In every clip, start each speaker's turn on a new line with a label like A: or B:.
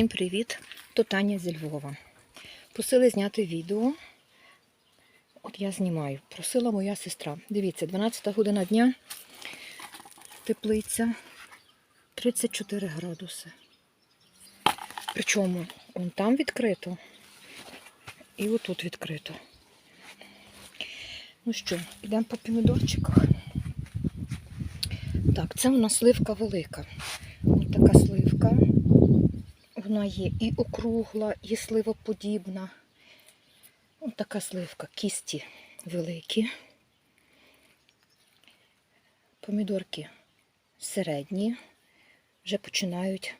A: Всім привіт! Тут Таня зі Львова. Просили зняти відео. От я знімаю. Просила моя сестра. Дивіться, 12 година дня, теплиця 34 градуси. Причому вон там відкрито і отут відкрито. Ну що, йдемо по помідорчиках. Так, це у нас сливка велика. Ось така сливка. Вона є і округла, і сливоподібна. Ось така сливка, кісті великі. Помідорки середні, вже починають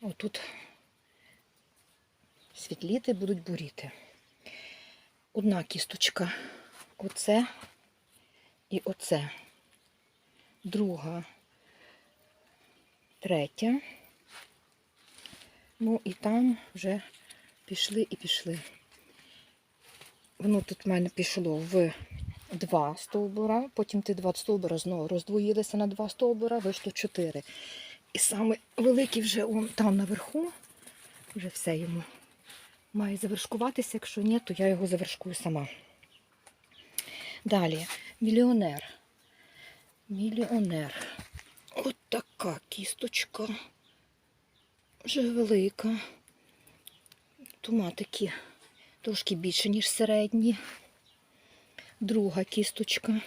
A: отут світліти, будуть буріти. Одна кісточка оце і оце. Друга, третя. Ну і там вже пішли і пішли. Воно тут в мене пішло в два стовбура, потім ті два стовбура знову роздвоїлися на два стовбура, вийшло чотири. І саме великий вже он там наверху, вже все йому має завершкуватися. Якщо ні, то я його завершкую сама. Далі, мільйонер. Мільйонер. От кісточка. Вже велика. Томатики трошки більше, ніж середні. Друга кісточка.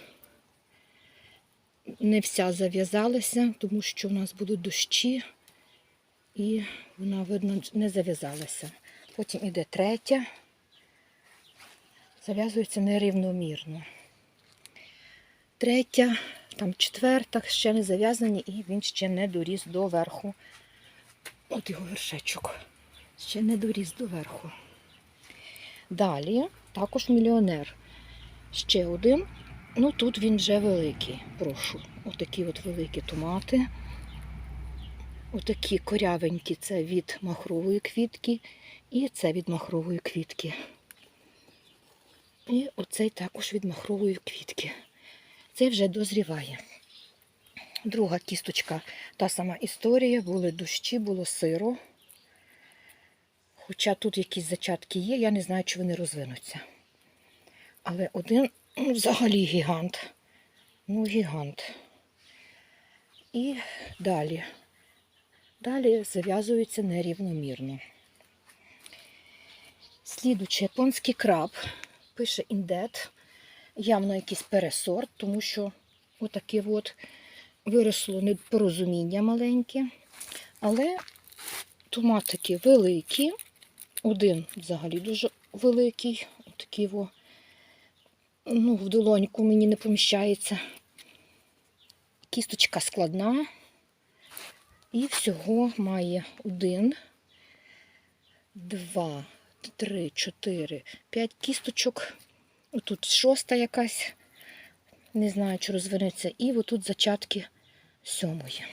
A: Не вся зав'язалася, тому що у нас будуть дощі, і вона, видно, не зав'язалася. Потім іде третя, зав'язується нерівномірно. Третя, там четверта, ще не зав'язані, і він ще не доріс до верху. От його вершечок. Ще не доріс до верху. Далі також мільйонер. Ще один. Ну тут він вже великий. Прошу. Отакі от великі томати. Отакі корявенькі це від махрової квітки. І це від махрової квітки. І оцей також від махрової квітки. Цей вже дозріває. Друга кісточка, та сама історія, були дощі, було сиро. Хоча тут якісь зачатки є, я не знаю, чи вони розвинуться. Але один ну, взагалі гігант. Ну, гігант. І далі. Далі зав'язується нерівномірно. Слідучий японський краб. Пише індет. Явно якийсь пересорт, тому що отаке от виросло непорозуміння маленьке. Але томатики великі. Один взагалі дуже великий. Отакий во, ну, в долоньку мені не поміщається. Кісточка складна. І всього має один, два, три, чотири, п'ять кісточок. Отут шоста якась. Не знаю, чи розвинеться. І отут зачатки сьомої.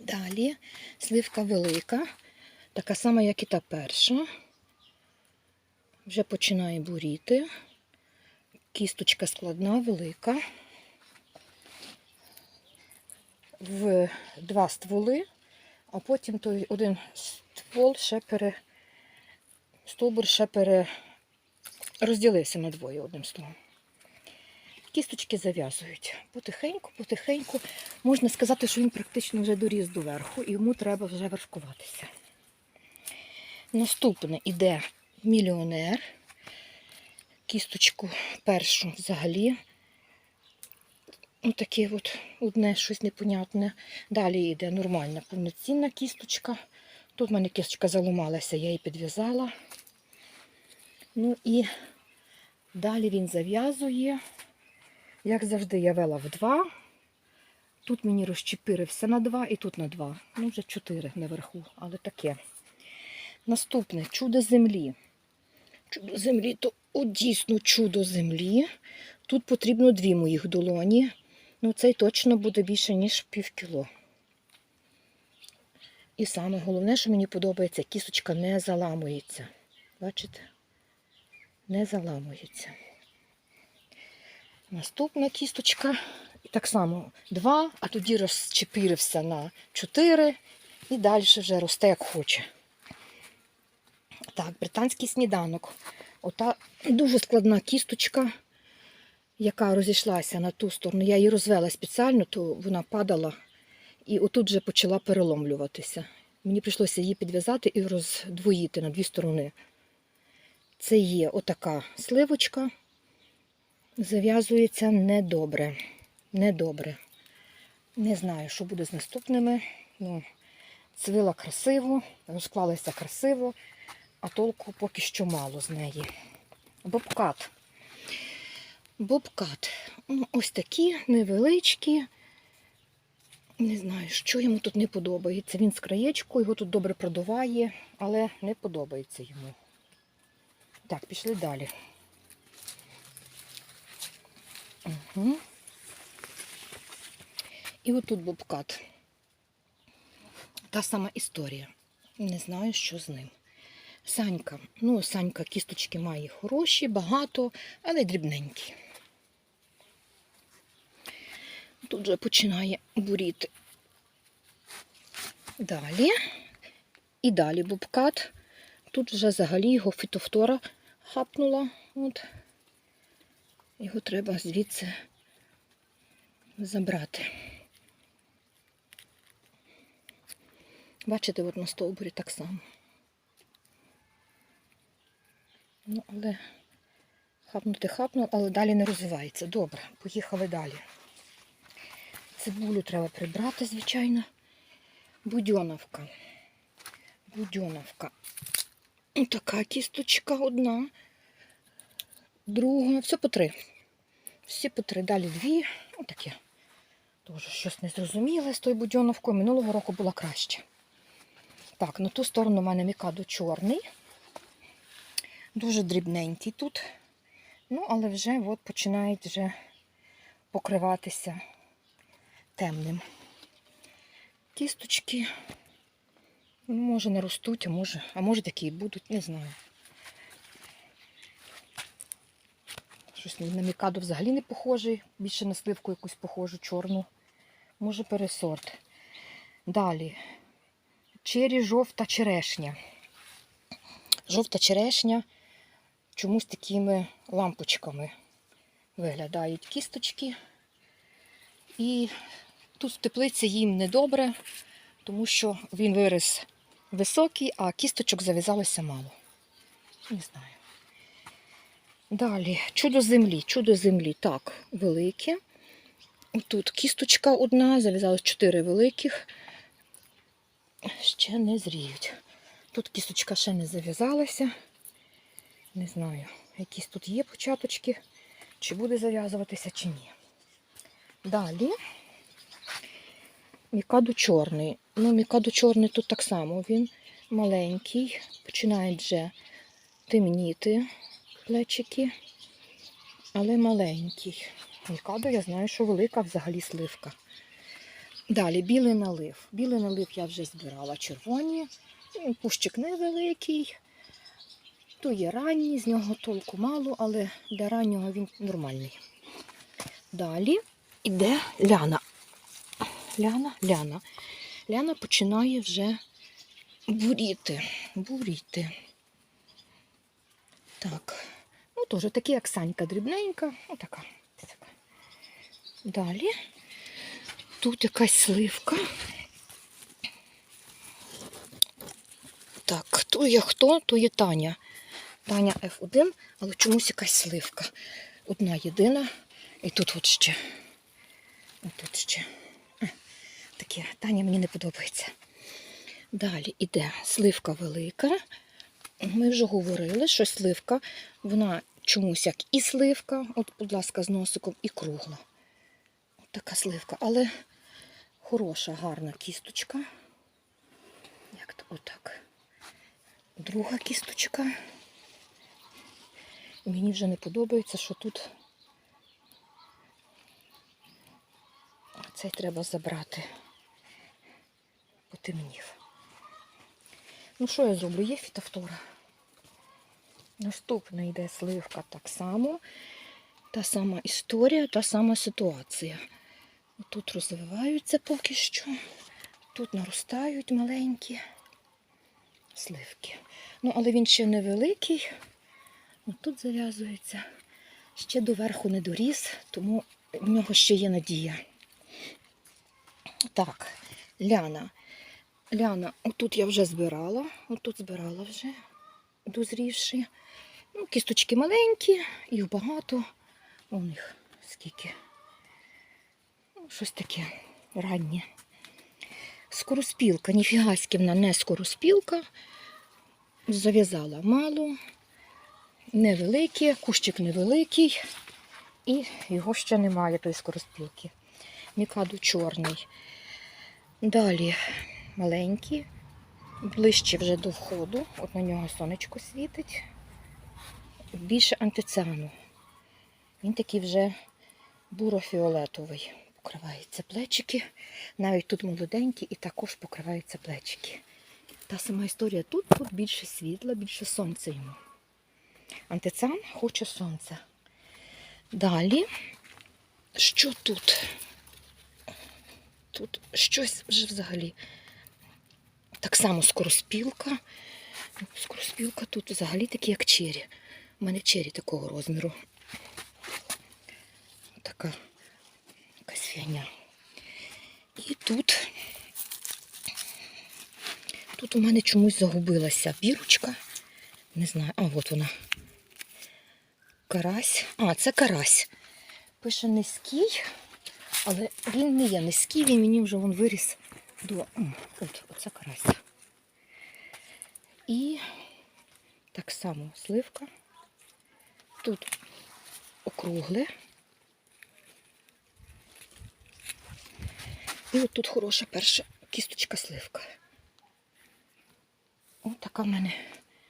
A: Далі сливка велика, така сама, як і та перша. Вже починає буріти. Кісточка складна, велика. В два стволи, а потім той один ствол ще пере, стовбур ще пере, розділився на двоє одним словом. Кісточки зав'язують. Потихеньку, потихеньку. Можна сказати, що він практично вже доріс до верху і йому треба вже вершкуватися. Наступне іде мільйонер. Кісточку першу взагалі. Отаке от одне щось непонятне. Далі йде нормальна повноцінна кісточка. Тут в мене кісточка заломалася, я її підв'язала. Ну і далі він зав'язує. Як завжди, я вела в два. Тут мені розчепирився на два і тут на два. Ну, вже чотири наверху, але таке. Наступне чудо землі. Чудо землі то дійсно чудо землі. Тут потрібно дві моїх долоні. Ну, цей точно буде більше, ніж пів кіло. І саме головне, що мені подобається, кісточка не заламується. Бачите? Не заламується. Наступна кісточка. І так само два, а тоді розчепирився на чотири І далі вже росте як хоче. Так, британський сніданок. Ота дуже складна кісточка, яка розійшлася на ту сторону. Я її розвела спеціально, то вона падала і отут вже почала переломлюватися. Мені прийшлося її підв'язати і роздвоїти на дві сторони. Це є отака сливочка. Зав'язується недобре. Недобре. Не знаю, що буде з наступними. Ну, цвила красиво, розклалася красиво, а толку поки що мало з неї. Бобкат. Бобкат. Ну, Ось такі невеличкі. Не знаю, що йому тут не подобається. Він з краєчку, його тут добре продуває, але не подобається йому. Так, пішли далі. Угу. І отут бобкат. Та сама історія. Не знаю, що з ним. Санька. Ну, Санька кісточки має хороші, багато, але дрібненькі. Тут вже починає буріти. Далі. І далі бобкат. Тут вже взагалі його фітофтора хапнула. От. Його треба звідси забрати. Бачите, от на стовбурі так само. Ну, але хапнути хапнув, але далі не розвивається. Добре, поїхали далі. Цибулю треба прибрати, звичайно. Будьоновка. Будьоновка. Така кісточка одна, друга, все по три. Всі по три, далі дві. Отаке. Теж щось незрозуміле з тою будьоновкою. Минулого року було краще. Так, на ту сторону у мене мікадо чорний. Дуже дрібненький тут. Ну, але вже от починають вже покриватися темним. Кісточки, ну, може, не ростуть, а може, а може такі і будуть, не знаю. Щось на мікадо взагалі не похожий, більше на сливку якусь похожу, чорну. Може пересорт. Далі. Чері жовта черешня. Жовта черешня чомусь такими лампочками виглядають кісточки. І тут в теплиці їм недобре, тому що він виріс високий, а кісточок зав'язалося мало. Не знаю. Далі, чудо землі. Чудо землі так, велике. Тут кісточка одна, зав'язалось чотири великих. Ще не зріють. Тут кісточка ще не зав'язалася. Не знаю, якісь тут є початочки, чи буде зав'язуватися, чи ні. Далі мікадо чорний. Ну, мікадо чорний тут так само, він маленький, починає вже темніти плечики, але маленький. Мікадо я знаю, що велика взагалі сливка. Далі білий налив. Білий налив я вже збирала червоні. Пущик невеликий. То є ранній, з нього толку мало, але для раннього він нормальний. Далі йде ляна. Ляна, ляна. Ляна починає вже буріти. Буріти. Так. Ну, теж такі, як санька дрібненька. Отака. Далі. Тут якась сливка. Так, то є хто, то є Таня. Таня F1, але чомусь якась сливка. Одна єдина. І тут от ще. І тут ще. Таке, Таня мені не подобається. Далі іде сливка велика. Ми вже говорили, що сливка, вона чомусь як і сливка, от, будь ласка, з носиком, і кругла. От така сливка, але хороша, гарна кісточка. Як то отак. Друга кісточка. Мені вже не подобається, що тут цей треба забрати. Потемнів. Ну, що я зроблю? Є фітофтора. Наступна йде сливка так само. Та сама історія, та сама ситуація. Тут розвиваються поки що. тут наростають маленькі сливки. Ну, але він ще невеликий. Тут зав'язується. Ще доверху не доріс, тому в нього ще є надія. Так, ляна. Ляна, отут я вже збирала, отут збирала вже, дозрівши. Ну, кісточки маленькі, їх багато. У них скільки. Ну, щось таке раннє. Скороспілка, ніфігаськівна не скороспілка. Зав'язала мало, невеликі, кущик невеликий, і його ще немає, тої скороспілки. Мікаду чорний. Далі маленькі, ближче вже до входу. От на нього сонечко світить. Більше антициану. Він такий вже буро-фіолетовий. Покриваються плечики. Навіть тут молоденькі і також покриваються плечики. Та сама історія тут, тут більше світла, більше сонця йому. Антициан хоче сонця. Далі, що тут? Тут щось вже взагалі. Так само скороспілка. Скороспілка тут взагалі такі, як чері. У мене чері такого розміру. Така якась фігня. І тут, тут у мене чомусь загубилася бірочка. Не знаю, а от вона. Карась. А, це карась. Пише низький, але він не є низький, він мені вже вон виріс до. От, оце карась. І так само сливка. Тут округле. І от тут хороша перша кісточка сливка. Ось така в мене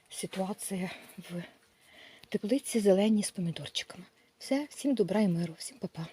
A: ситуація в теплиці зеленій з помідорчиками. Все, всім добра і миру, всім па-па.